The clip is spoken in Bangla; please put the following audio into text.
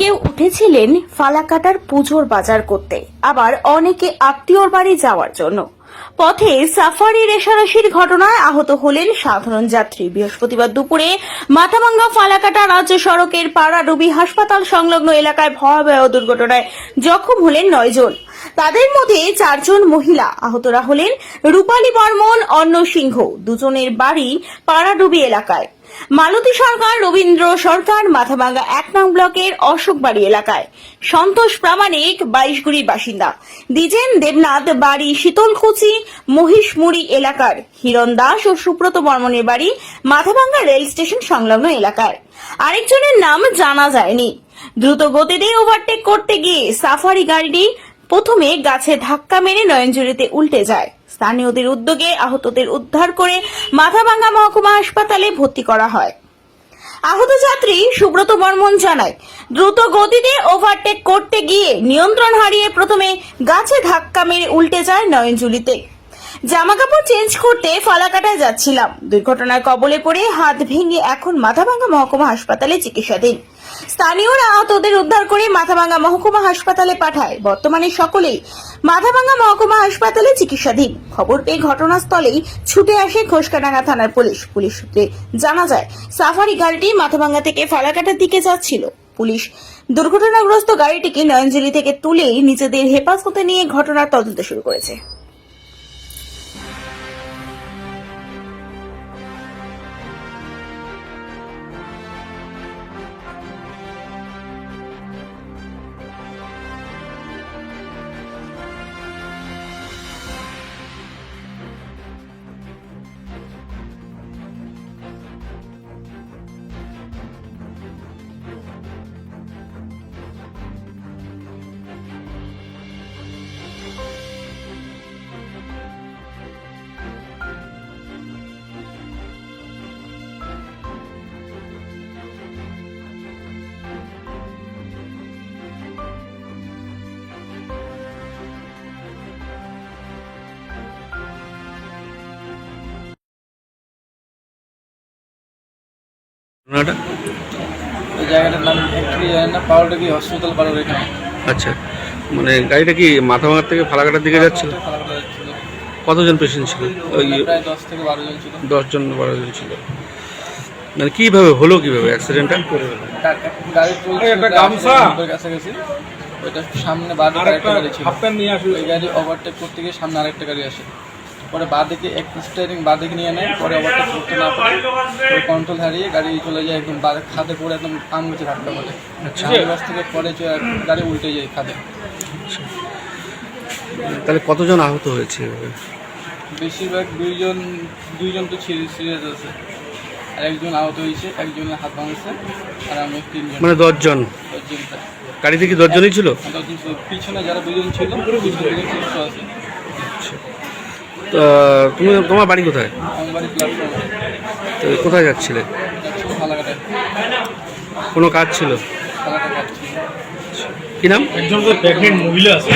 কেউ উঠেছিলেন ফালাকাটার পুজোর বাজার করতে। আবার অনেকে আত্মীয়র বাড়ি যাওয়ার জন্য। পথে সাফারি রেশারেশির ঘটনায় আহত হলেন সাধারণ যাত্রী। বৃহস্পতিবার দুপুরে মাথাভাঙ্গা ফালাকাটা রাজ্য সড়কের পাড়াডুবি হাসপাতাল সংলগ্ন এলাকায় ভয়াবহ দুর্ঘটনায় জখম হলেন নয়জন তাদের মধ্যে চারজন মহিলা। আহতরা হলেন রূপালী বর্মন, অন্ন সিংহ। দুজনের বাড়ি পাড়াডুবি এলাকায়। মালতী সরকার, রবীন্দ্র সরকার, মাথাভাঙ্গা এক নং ব্লকের অশোকবাড়ি এলাকায়। সন্তোষ প্রামাণিক বাইশগুড়ির বাসিন্দা। দ্বিজেন দেবনাথ, বাড়ি শীতলকুচি, মহিষমুড়ি এলাকার। হিরণ দাস ও সুব্রত বর্মনের বাড়ি মাথাভাঙ্গা রেল স্টেশন সংলগ্ন এলাকায়। আরেকজনের নাম জানা যায়নি। দ্রুত গতিতে ওভারটেক করতে গিয়ে সাফারি গাড়িটি প্রথমে গাছে ধাক্কা মেরে নয়নজুরিতে উল্টে যায়। স্থানীয়দের উদ্যোগে আহতদের উদ্ধার করে মাথাভাঙ্গা মহকুমা হাসপাতালে ভর্তি করা হয়। আহত যাত্রী সুব্রত বর্মন জানায়, দ্রুত গতিতে ওভারটেক করতে গিয়ে নিয়ন্ত্রণ হারিয়ে প্রথমে গাছে ধাক্কা মেরে উল্টে যায় নয়নজুলিতে। জামা কাপড় চেঞ্জ করতে ফালাকাটায় যাচ্ছিলাম। দুর্ঘটনার কবলে পড়ে হাত ভেঙে এখন মাথাভাঙ্গা মহকুমা হাসপাতালে চিকিৎসাধীন। স্থানীয়রা আহতদের উদ্ধার করে মাথাভাঙ্গা মহকুমা হাসপাতালে পাঠায়। বর্তমানে সকলেই মাথাভাঙ্গা মহকুমা হাসপাতালে চিকিৎসাধীন। খবর পেয়ে ঘটনাস্থলেই ছুটে আসে ঘোষকাডাঙ্গা থানার পুলিশ। পুলিশ সূত্রে জানা যায়, সাফারি গাড়িটি মাথাভাঙ্গা থেকে ফালাকাটার দিকে যাচ্ছিল। পুলিশ দুর্ঘটনাগ্রস্ত গাড়িটিকে নয়নজলি থেকে তুলেই নিজেদের হেফাজতে নিয়ে ঘটনার তদন্ত শুরু করেছে। ঘটনাটা ওই জায়গাটার নাম অ্যাকচুয়ালি জানি না পাউলটাকি হসপিটাল পাড়ার এখানে আচ্ছা মানে গাড়িটা কি মাথা ভাঙার থেকে ফালাকাটার দিকে যাচ্ছিল ফালাকাটা যাচ্ছিল। কতজন পেশেন্ট ছিল? ওই প্রায় দশ থেকে বারো জন ছিল। দশজন বারো জন ছিল। মানে কীভাবে হলো কীভাবে অ্যাক্সিডেন্টটা গাড়ি চলছে একটা গামছা। ওইটা সামনে বাঁ দিকে আরেকটা গাড়ি ছিল। ওই গাড়ি ওভারটেক করতে গিয়ে সামনে আরেকটা গাড়ি আসে। পরে বাঁ দিকে একটু স্টারিং বাঁ দিকে নিয়ে নেয় পরে ওভারটেক করতে না পারে পরে কন্ট্রোল হারিয়ে গাড়ি চলে যায় একদম বাঁ খাদে পড়ে একদম আম গেছে ধাক্কা বলে আচ্ছা। বাস থেকে পরে গাড়ি উল্টে যায় খাদে। তাহলে কতজন আহত হয়েছে? বেশিরভাগ দুইজন দুইজন তো সিরিয়াস আছে। আর একজন আহত হয়েছে একজনের হাত ভাঙছে আর আমি তিনজন। মানে দশজন? দশজন। প্রায়। গাড়িতে কি দশজনই ছিল? দশজন ছিল। পিছনে যারা দুজন ছিল আছে। তুমি তোমার বাড়ি কোথায়? তো কোথায় যাচ্ছিলে? কোনো কাজ ছিল? কি নাম? একজন তো প্রেগনেন্ট মহিলা আছে